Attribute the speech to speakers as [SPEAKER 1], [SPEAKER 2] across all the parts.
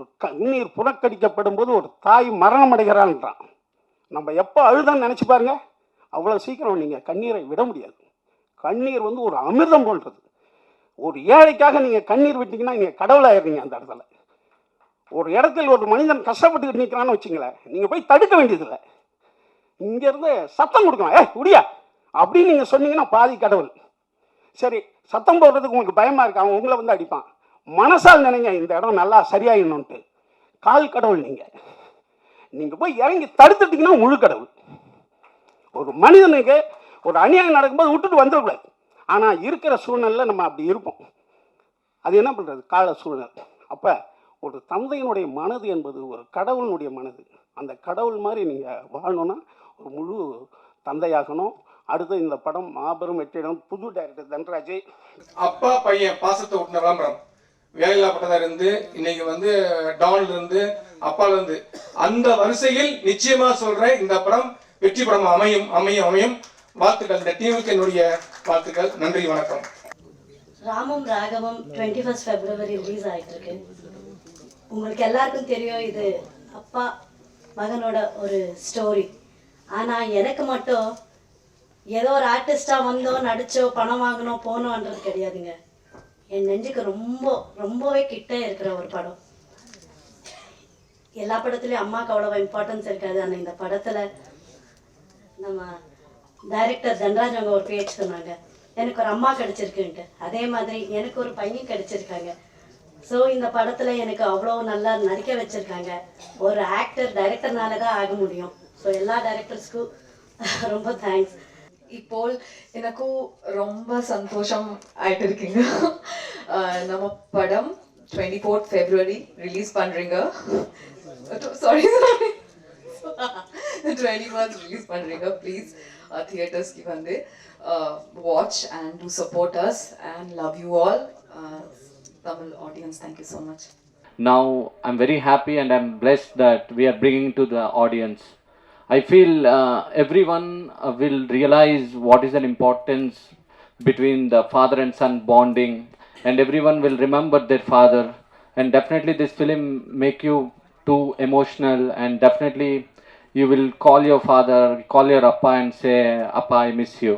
[SPEAKER 1] ஒரு கண்ணீர் புறக்கடிக்கப்படும் போது ஒரு தாய் மரணம் அடைகிறான்றான் நம்ம எப்போ அழுதான்னு நினச்சி பாருங்க. அவ்வளோ சீக்கிரம் நீங்கள் கண்ணீரை விட முடியாது. கண்ணீர் வந்து ஒரு அமிர்தம் போன்றது. ஒரு ஏழைக்காக நீங்கள் கண்ணீர் விட்டீங்கன்னா நீங்கள் கடவுளாயிருந்தீங்க அந்த இடத்துல. ஒரு இடத்தில் ஒரு மனிதன் கஷ்டப்பட்டுக்கிட்டு நிற்கிறான்னு வச்சுங்களேன் நீங்கள் போய் தடுக்க வேண்டியதில்லை. இங்கேருந்து சத்தம் கொடுக்கலாம். ஏ முடியா அப்படின்னு நீங்கள் சொன்னீங்கன்னா பாதி கடவுள். சரி சத்தம் போடுறதுக்கு உங்களுக்கு பயமாக இருக்கு? அவன் உங்களை வந்து அடிப்பான். மனசால் நினைங்க இந்த இடம் நல்லா சரியாயிடணுன்ட்டு கால் கடவுள் நீங்கள் நீங்கள் போய் இறங்கி தடுத்துட்டீங்கன்னா முழு கடவுள். ஒரு மனிதனுக்கு ஒரு அநியாயம் நடக்கும்போது விட்டுட்டு வந்துடக்கூடாது. ஆனால் இருக்கிற சூழ்நிலையில் நம்ம அப்படி இருப்போம். அது என்ன பண்ணுறது கால சூழ்நிலை. அப்போ ஒரு தந்தையினுடைய மனது என்பது ஒரு கடவுளினுடைய மனது. அந்த கடவுள் மாதிரி நீங்கள் வாழணும்னா ஒரு முழு தந்தையாகணும். அடுத்து இந்த படம் மாபெரும் வெற்றிடம் புது டைரக்டர் தன்ராஜ்.
[SPEAKER 2] அப்பா பையன் பாசத்தை விட்டுன விளம்பரம் வேலையில்லா பட்டதார் இருந்து இன்னைக்கு வந்து டான்ல இருந்து அப்பால இருந்து அந்த வரிசையில் நிச்சயமா சொல்றேன் இந்த படம் வெற்றி படம் அமையும் அமையும் அமையும். வாழ்த்துக்கள் இந்த டீமுக்கு என்னுடைய வாழ்த்துக்கள். நன்றி வணக்கம்.
[SPEAKER 3] Ramam Raghavam twenty first February release ஆகிட்டு இருக்கு உங்களுக்கு எல்லாருக்கும் தெரியும் இது அப்பா மகனோட ஒரு ஸ்டோரி ஆனால் எனக்கு மட்டும் ஏதோ ஒரு ஆர்டிஸ்டாக வந்தோ நடிச்சோ பணம் வாங்கினோம் போனோன்றது கிடையாதுங்க. என் நெஞ்சுக்கு ரொம்ப ரொம்பவே கிட்ட இருக்கிற ஒரு படம். எல்லா படத்துலையும் அம்மாவுக்கு அவ்வளோ இம்பார்ட்டன்ஸ் இருக்காது. ஆனால் இந்த படத்தில் நம்ம டைரக்டர் தன்ராஜ் அவங்க ஒரு பேச்சு சொன்னாங்க. எனக்கு ஒரு அம்மா கிடச்சிருக்குன்ட்டு. அதே மாதிரி எனக்கு ஒரு பையன் கிடச்சிருக்காங்க. ஸோ இந்த படத்தில் எனக்கு அவ்வளோ நல்லா நடிக்க வச்சுருக்காங்க. ஒரு ஆக்டர் டைரக்டர்னால தான் ஆக முடியும். ஸோ எல்லா டைரக்டர்ஸ்க்கும் ரொம்ப தேங்க்ஸ்
[SPEAKER 4] ഇപ്പോൾ எனக்கும் ரொம்ப சந்தோஷம் ஆயிட்டு இருக்கீங்க அஹ் நம்ம படம் டுவெண்ட்டி ஃபோர்த் ஃபெப்ரவரி ரிலீஸ் பண்றீங்க sorry sorry twenty fourth release பண்றீங்க ப்ளீஸ் தியேட்டர்ஸ்க்கு வந்து watch and do support us and love you all Tamil audience thank you so much
[SPEAKER 5] now i'm very happy and i'm blessed that we are bringing to the audience i feel uh, everyone uh, will realize what is an importance between the father and son bonding and everyone will remember their father. And definitely this film make you too emotional and definitely you will call your father call your appa and say appa i miss you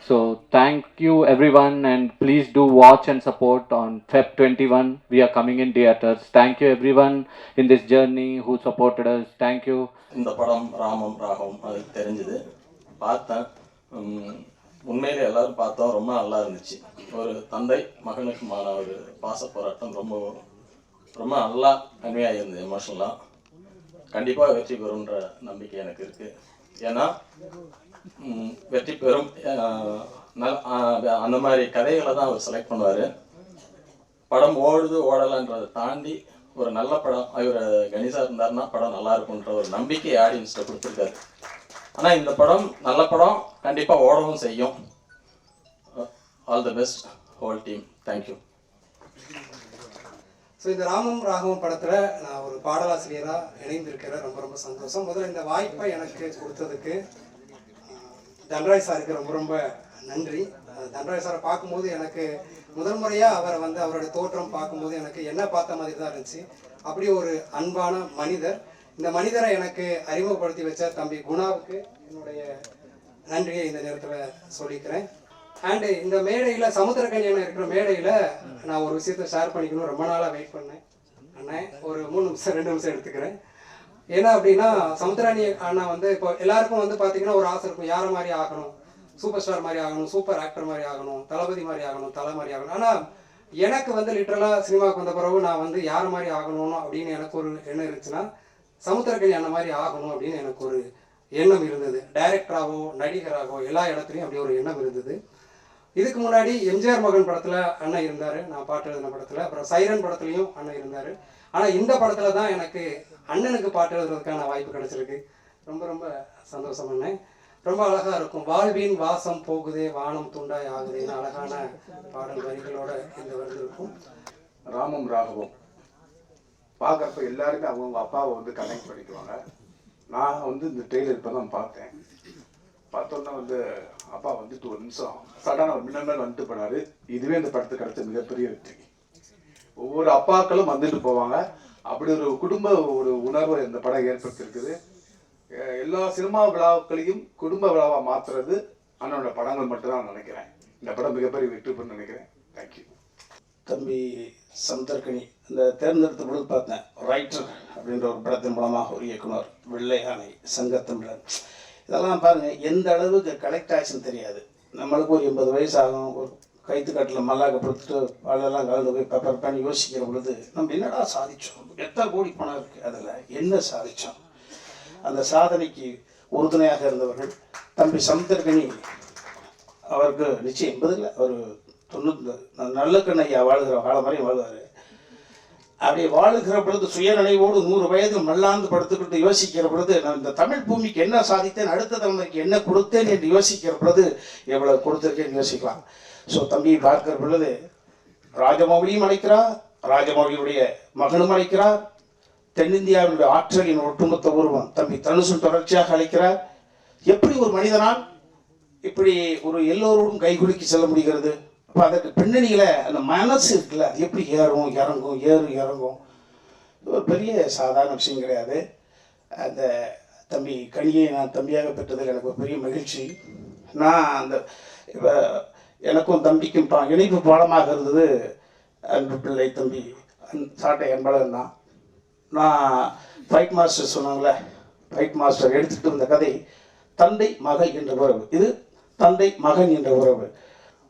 [SPEAKER 5] so thank you everyone and please do watch and support on Feb 21. We are coming in theaters. Thank you everyone in this journey who supported us. Thank you.
[SPEAKER 6] இந்த படம் ராமம் ராகம் அது தெரிஞ்சது பார்த்தேன் உண்மையிலே எல்லாரும் பார்த்தோம் ரொம்ப நல்லா இருந்துச்சு ஒரு தந்தை மகனுக்குமான ஒரு பாச போராட்டம் ரொம்ப ரொம்ப நல்லா கன்வையாக இருந்தது எமோஷனலாக கண்டிப்பாக வெற்றி பெறுன்ற நம்பிக்கை எனக்கு இருக்குது ஏன்னா வெற்றி பெறும். அந்த மாதிரி கதைகளை தான் அவர் செலக்ட் பண்ணுவார். படம் ஓடுது ஓடலான்றதை தாண்டி ஒரு நல்ல படம் இவர் கணேசா இருந்தாருன்னா படம் நல்லா இருக்கும்ன்ற ஒரு நம்பிக்கை ஆடியன்ஸ்ட கொடுத்துருக்காரு. ஆனால் இந்த படம் நல்ல படம் கண்டிப்பாக ஓடவும் செய்யும். All the best whole team
[SPEAKER 7] thank you so இந்த ராமம் ராகவம் படத்தில் நான் ஒரு பாடலாசிரியராக இணைந்திருக்கிறேன். ரொம்ப ரொம்ப சந்தோஷம். முதல்ல இந்த வாய்ப்பை எனக்கு கொடுத்ததுக்கு தன்ராய் சாருக்கு ரொம்ப ரொம்ப நன்றி. தன்ராய் தன்ராஜ் சாரை பார்க்கும்போது எனக்கு முதல் முறையாக அவரை வந்து அவருடைய தோற்றம் பார்க்கும்போது எனக்கு என்ன பார்த்த மாதிரி தான் இருந்துச்சு. அப்படி ஒரு அன்பான மனிதர். இந்த மனிதரை எனக்கு அறிமுகப்படுத்தி வச்ச தம்பி குணாவுக்கு என்னுடைய நன்றியை இந்த நேரத்தில் சொல்லிக்கிறேன். அண்டு இந்த மேடையில் சமுத்திரக்கன்யானம் இருக்கிற மேடையில் நான் ஒரு விஷயத்த ஷேர் பண்ணிக்கணும் ரொம்ப நாளாக வெயிட் பண்ணேன். அண்ணன் ஒரு மூணு நிமிஷம் ரெண்டு நிமிஷம் எடுத்துக்கிறேன். ஏன்னா அப்படின்னா சமுத்திராணி அண்ணா வந்து இப்போ எல்லாருக்கும் வந்து பார்த்தீங்கன்னா ஒரு ஆசை இருக்கும். யாரை மாதிரி ஆகணும்? சூப்பர் ஸ்டார் மாதிரி ஆகணும் சூப்பர் ஆக்டர் மாதிரி ஆகணும் தளபதி மாதிரி ஆகணும் தலை மாதிரி ஆகணும். ஆனால் எனக்கு வந்து லிட்டரலாக சினிமாவுக்கு வந்த பிறகு நான் வந்து யார் மாதிரி ஆகணும் அப்படின்னு எனக்கு ஒரு எண்ணம் இருந்துச்சுன்னா சமுத்திரக்கணி அந்த மாதிரி ஆகணும் அப்படின்னு எனக்கு ஒரு எண்ணம் இருந்தது. டைரக்டராகவோ நடிகராகவோ எல்லா இடத்துலையும் அப்படி ஒரு எண்ணம் இருந்தது. இதுக்கு முன்னாடி எம்ஜிஆர் மகன் படத்தில் அண்ணன் இருந்தார். நான் பாட்டு எழுதின படத்தில். அப்புறம் சைரன் படத்துலையும் அண்ணன் இருந்தார். ஆனால் இந்த படத்தில் தான் எனக்கு அண்ணனுக்கு பாட்டு எழுதுறதுக்கான வாய்ப்பு கிடைச்சிருக்கு. ரொம்ப ரொம்ப சந்தோஷம் அண்ணன் ரொம்ப அழகாக இருக்கும். வாழ்வின் வாசம் போகுதே வானம் துண்டாய் ஆகுதேன்னு அழகான பாடல் வரிகளோட இந்த வந்திருக்கும்
[SPEAKER 8] ராமம் ராகவம். பார்க்குறப்ப எல்லாருமே அவங்கவுங்க அப்பாவை வந்து கனெக்ட் பண்ணிக்குவாங்க. நான் வந்து இந்த ட்ரெய்லர் இப்போ தான் பார்த்தேன். பார்த்தோன்னே வந்து அப்பா வந்துட்டு ஒரு நிமிஷம் சடனாக ஒரு மின்னல் வந்துட்டு போனாரு. இதுவே இந்த படத்துக்கு கிடைச்ச மிகப்பெரிய வெற்றி. ஒவ்வொரு அப்பாக்களும் வந்துட்டு போவாங்க. அப்படி ஒரு குடும்ப ஒரு உணர்வை இந்த படம் ஏற்படுத்தியிருக்குது. எல்லா சினிமா விழாக்களையும் குடும்ப விழாவா மாத்துறது அண்ணனோட படங்கள் மட்டும்தான் நினைக்கிறேன். இந்த படம் மிகப்பெரிய வெற்றி பெறும் நினைக்கிறேன். தேங்க்யூ
[SPEAKER 9] தம்பி சந்தர்கனி இந்த தேர்ந்தெடுத்த பொழுது பார்த்தேன். ரைட்டர் அப்படின்ற ஒரு படத்தின் மூலமாக ஒரு இயக்குனர் வெள்ளை யானை சங்கத்தமிழன். இதெல்லாம் பாருங்க எந்த அளவுக்கு கலெக்ட் ஆச்சுன்னு தெரியாது. நம்மளுக்கு ஒரு எண்பது வயசு ஆகும் ஒரு கைத்துக்காட்டில் மல்லாக்க கொடுத்துட்டு பாலெல்லாம் கலந்து போய் பேப்பர் பண்ணி யோசிக்கிற பொழுது நம்ம என்னடா சாதித்தோம் எத்தனை கோடி பணம் இருக்குது அதில்? என்ன சாதித்தோம் அந்த சாதனைக்கு உறுதுணையாக இருந்தவர்கள் தம்பி சமுத்திரகனி அவருக்கு நிச்சயம் எண்பதில் அவர் தொண்ணூத்த நல்ல கண்ணையா வாழ்கிற காலம் வரையும் வாழ்வார். அப்படி வாழுகிற பொழுது சுயநினைவோடு நூறு வயது மல்லாந்து படுத்துக்கிட்டு யோசிக்கிற பொழுது நான் இந்த தமிழ் பூமிக்கு என்ன சாதித்தேன் அடுத்த தலைமுறைக்கு என்ன கொடுத்தேன் என்று யோசிக்கிற பொழுது எவ்வளவு கொடுத்துருக்கேன்னு யோசிக்கலாம். ஸோ தம்பி பார்க்கிற பொழுது ராஜமௌலியும் அழைக்கிறார் ராஜமௌலியுடைய மகனும் அழைக்கிறார் தென்னிந்தியாவினுடைய ஆற்றலின் ஒட்டுமொத்த உருவம் தம்பி தனுசும் தொடர்ச்சியாக அழைக்கிறார். எப்படி ஒரு மனிதனால் இப்படி ஒரு எல்லோரோடும் கைகுலுக்கி செல்ல முடிகிறது? அப்போ அதற்கு பின்னணியில் அந்த மனசு இருக்குல்ல அது எப்படி ஏறும் இறங்கும் ஏறும் இறங்கும். இது ஒரு பெரிய சாதாரண விஷயம் கிடையாது. அந்த தம்பி கனியை நான் தம்பியாக பெற்றதில் எனக்கு ஒரு பெரிய மகிழ்ச்சி. நான் அந்த இப்போ எனக்கும் தம்பிக்கும் பா இணைப்பு பாலமாக இருந்தது அன்பு பிள்ளை தம்பி அந் சாட்டை அன்பழகன் தான். நான் ஃபைட் மாஸ்டர் சொன்னாங்களே ஃபைட் மாஸ்டர் எடுத்துகிட்டு இருந்த கதை தந்தை மகள் என்ற உறவு. இது தந்தை மகன் என்ற உறவு.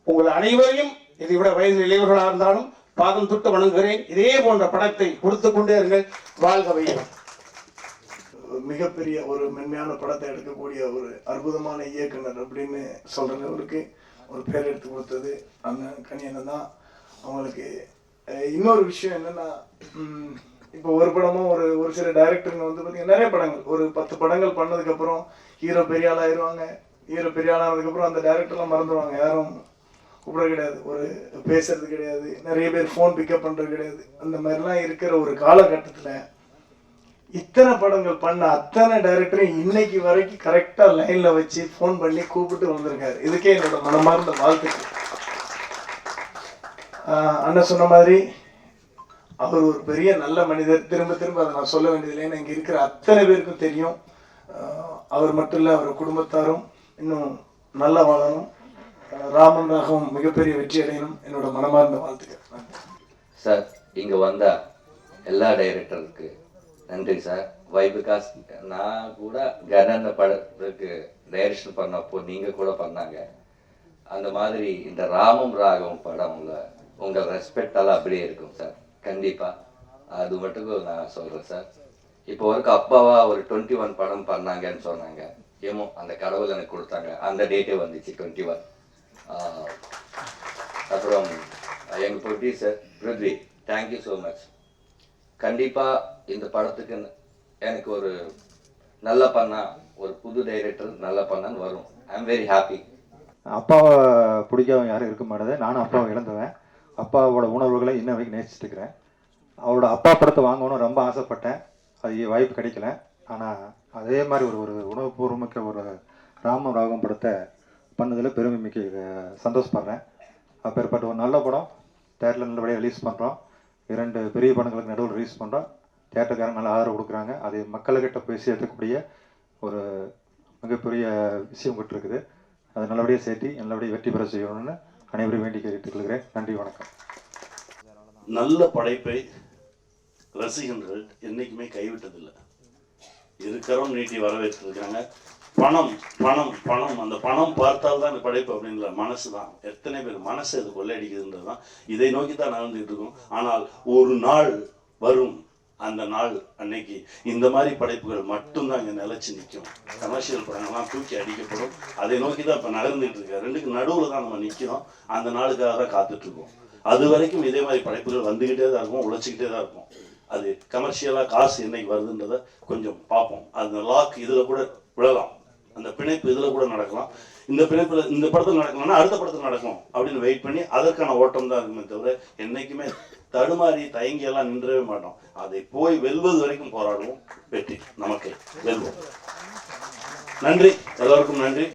[SPEAKER 9] உங்கள் அனைவரையும் இதை விட வயதில் இளையவர்களாக இருந்தாலும் பாதம் தொட்டு வணங்குகிறேன். இதே போன்ற படத்தை கொடுத்து கொண்டே இருங்கள். வாழ்க வையம்
[SPEAKER 10] மிகப்பெரிய ஒரு மென்மையான படத்தை எடுக்கக்கூடிய ஒரு அற்புதமான இயக்குனர் அப்படின்னு சொல்றவருக்கு ஒரு பேர் எடுத்து கொடுத்தது அண்ணன் கனியண்ணன் தான். அவங்களுக்கு இன்னொரு விஷயம் என்னன்னா இப்போ ஒரு படமும் ஒரு ஒரு சில டைரக்டருங்க வந்து பார்த்தீங்கன்னா நிறைய படங்கள். ஒரு பத்து படங்கள் பண்ணதுக்கப்புறம் ஹீரோ பெரிய ஆள் ஆயிடுவாங்க ஹீரோ பெரிய ஆள் ஆனதுக்கப்புறம் அந்த டேரக்டர்லாம் மறந்துடுவாங்க யாரும் கூப்பிட கிடையாது. ஒரு பேசுறது கிடையாது. நிறைய பேர் ஃபோன் பிக்கப் பண்ணுறது கிடையாது. அந்த மாதிரிலாம் இருக்கிற ஒரு காலகட்டத்தில் இத்தனை படங்கள் பண்ண அத்தனை டைரக்டரும் இன்னைக்கு வரைக்கும் கரெக்டாக லைனில் வச்சு ஃபோன் பண்ணி கூப்பிட்டு வந்திருக்காரு. இதுக்கே என்னோட மனமார்ந்த வாழ்த்துக்கள். அண்ணன் சொன்ன மாதிரி அவர் ஒரு பெரிய நல்ல மனிதர். திரும்ப திரும்ப அதை நான் சொல்ல வேண்டியதில்லை ஏன்னா இருக்கிற அத்தனை பேருக்கும் தெரியும். அவர் மட்டும் இல்லை அவர் குடும்பத்தாரும் இன்னும் நல்லா வாழணும். ராமன் ராகவும் மிகப்பெரிய வெற்றி அடையணும் என்னோட மனமார்ந்த வாழ்த்துக்கள்.
[SPEAKER 11] சார் இங்கே வந்தால் எல்லா டைரக்டருக்கு நன்றி சார். வை பிகாஸ் நான் கூட கனந்த படத்துக்கு டைரக்ஷன் பண்ணப்போ நீங்கள் கூட பண்ணாங்க. அந்த மாதிரி இந்த ராமம் ராகம் படம்ல உங்கள் ரெஸ்பெக்ட் எல்லாம் அப்படியே இருக்கும் சார். கண்டிப்பாக அது மட்டும் நான் சொல்கிறேன் சார். இப்போ வரைக்கும் அப்பாவா ஒரு டுவெண்ட்டி ஒன் படம் பண்ணாங்கன்னு சொன்னாங்க. ஏமோ அந்த கடவுள் எனக்கு கொடுத்தாங்க. அந்த டேட்டே வந்துச்சு டுவெண்ட்டி ஒன் அப்புறம் எங்கள் producer Prithvi thank you so much கண்டிப்பாக இந்த படத்துக்கு எனக்கு ஒரு நல்ல பண்ணா ஒரு புது டைரக்டர் நல்ல பண்ணான்னு வரும். ஐ எம் வெரி ஹாப்பி
[SPEAKER 12] அப்பாவை பிடிக்காதவங்க யாரும் இருக்க மாட்டேது. நானும் அப்பாவை இழந்துவேன் அப்பாவோட உணர்வுகளை இன்ன வரைக்கும் நேசிச்சுட்டு இருக்கிறேன் அவரோட அப்பா படத்தை வாங்கணும்னு ரொம்ப ஆசைப்பட்டேன். அது வாய்ப்பு கிடைக்கல. ஆனால் அதே மாதிரி ஒரு ஒரு உணவுபூர்வமிக்க ஒரு ராம ராகம் படத்தை பண்ணதில் பெருமை மிக்க சந்தோஷப்படுறேன். அப்பேற்பட்ட ஒரு நல்ல படம். தேட்டரில் நல்லபடியாக ரிலீஸ் பண்ணுறோம் இரண்டு பெரிய படங்களுக்கு நடுவில் ரிலீஸ் பண்ணுறோம் தேட்டருக்காரங்க நல்லா ஆதரவு கொடுக்குறாங்க. அது மக்கள்கிட்ட போய் சேர்த்துக்கூடிய ஒரு மிகப்பெரிய விஷயம் கொண்டு இருக்குது அதை நல்லபடியாக சேர்த்தி நல்லபடியாக வெற்றி பெற செய்யணும்னு அனைவரும் வேண்டி கேட்டுக்கொள்கிறேன் நன்றி வணக்கம்.
[SPEAKER 13] நல்ல படைப்பை ரசிகர்கள் என்றைக்குமே கைவிட்டதில்லை. இருக்கிறோம் நீட்டி வரவேற்றிருக்காங்க பணம் பணம் பணம். அந்த பணம் பார்த்தால் தான் இந்த படைப்பு அப்படின்ற மனசு தான். எத்தனை பேர் மனசு அது கொள்ளையடிக்குதுன்றது தான் இதை நோக்கி தான் நடந்துகிட்டு இருக்கோம். ஆனால் ஒரு நாள் வரும். அந்த நாள் அன்னைக்கு இந்த மாதிரி படைப்புகள் மட்டும்தான் இங்கே நிலச்சி நிற்கும். கமர்ஷியல் படங்கள்லாம் தூக்கி அடிக்கப்படும். அதை நோக்கி தான் இப்போ நகர்ந்துட்டு இருக்கு. ரெண்டுக்கு நடுவில் தான் நம்ம நிற்கிறோம் அந்த நாளுக்காக தான் காத்துட்ருக்கோம் அது வரைக்கும் இதே மாதிரி படைப்புகள் வந்துக்கிட்டே தான் இருக்கும் உழைச்சிக்கிட்டே தான் இருக்கும். அது கமர்ஷியலாக காசு என்னைக்கு வருதுன்றதை கொஞ்சம் பார்ப்போம். அந்த லாக் இதில் கூட விழலாம். அந்த பிணைப்பு இதில் கூட நடக்கலாம். இந்த பிணைப்பில் இந்த படத்தில் நடக்கணும்னா அடுத்த படத்தில் நடக்கும் அப்படின்னு வெயிட் பண்ணி அதற்கான ஓட்டம் தான் இருக்குமே தவிர என்னைக்குமே தடுமாறி தயங்கி எல்லாம் நின்றவே மாட்டோம். அதை போய் வெல்வது வரைக்கும் போராடுவோம். வெற்றி. நமக்கு வெல்வோம். நன்றி. எல்லோருக்கும் நன்றி.